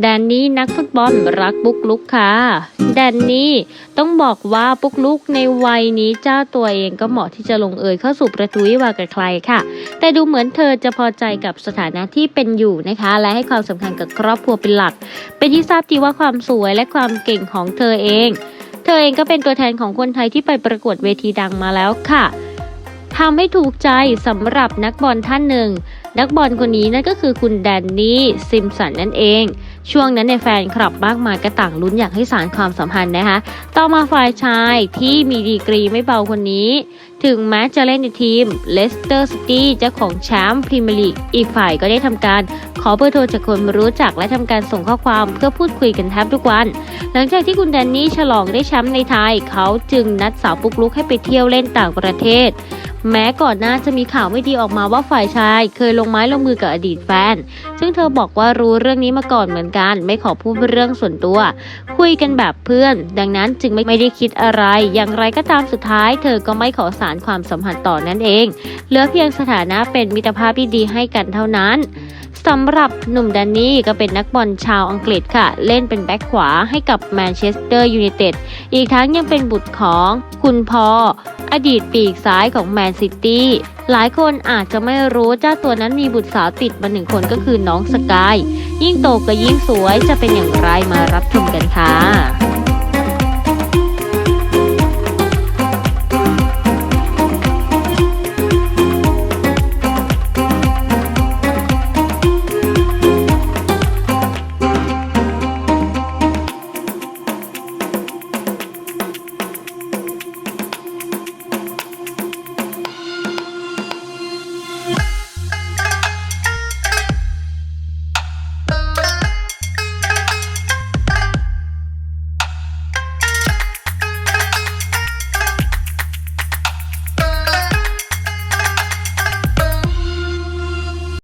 แดนนี่นักฟุตบอลรักปุ๊กลุกค่ะ แดนนี่ต้องบอกว่าปุ๊กลุกในวัยนี้เจ้าตัวเองก็เหมาะที่จะลงเอยเข้าสู่ประตูวิวากับใครค่ะ แต่ดูเหมือนเธอจะพอใจกับสถานะที่เป็นอยู่นะคะ และให้ความสำคัญกับครอบครัวเป็นหลัก เป็นที่ทราบดีว่าความสวยและความเก่งของเธอเอง เธอเองก็เป็นตัวแทนของคนไทยที่ไปประกวดเวทีดังมาแล้วค่ะทำให้ถูกใจสำหรับนักบอลท่านหนึ่ง นักบอลคนนี้นั่นก็คือคุณแดนนี่ซิมสันนั่นเอง ช่วงนั้นในแฟนคลับมากมายก็ต่างลุ้นอยากให้สารความสัมพันธ์นะคะ ต่อมาฝ่ายชายที่มีดีกรีไม่เบาคนนี้ ถึงแม้จะเล่นในทีมเลสเตอร์ซิตี้เจ้าของแชมป์พรีเมียร์ลีกอีกฝ่ายก็ได้ทำการขอเบอร์โทรจากคนรู้จักและทำการส่งข้อความเพื่อพูดคุยกันแทบทุกวัน หลังจากที่คุณแดนนี่ฉลองได้แชมป์ในไทย เขาจึงนัดสาวปุกลุกให้ไปเที่ยวเล่นต่างประเทศ แม้ก่อนหน้าจะมีข่าวไม่ดีออกมาว่าฝ่ายชาย เคยลงไม้ลงมือกับอดีตแฟน ซึ่งเธอบอกว่ารู้เรื่องนี้มาก่อนเหมือนกัน ไม่ขอพูดเรื่องส่วนตัว คุยกันแบบเพื่อน ดังนั้นจึงไม่ไม่ได้คิดอะไร อย่างไรก็ตามสุดท้าย เธอก็ไม่ขอสารความสัมพันธ์ต่อนั่นเอง เหลือเพียงสถานะเป็นมิตรภาพที่ดีให้กันเท่านั้นสำหรับหนุ่มแดนนี่ก็เป็นนักบอลชาวอังกฤษค่ะ เล่นเป็นแบ็คขวาให้กับแมนเชสเตอร์ยูไนเต็ดอีกทั้งยังเป็นบุตรของ คุณพอ อดีตปีกซ้ายของแมนซิตี้ หลายคนอาจจะไม่รู้เจ้าตัวนั้นมีบุตรสาวติดมาหนึ่งคนก็คือน้องสกาย ยิ่งโตก็ยิ่งสวยจะเป็นอย่างไรมารับชมกันค่ะ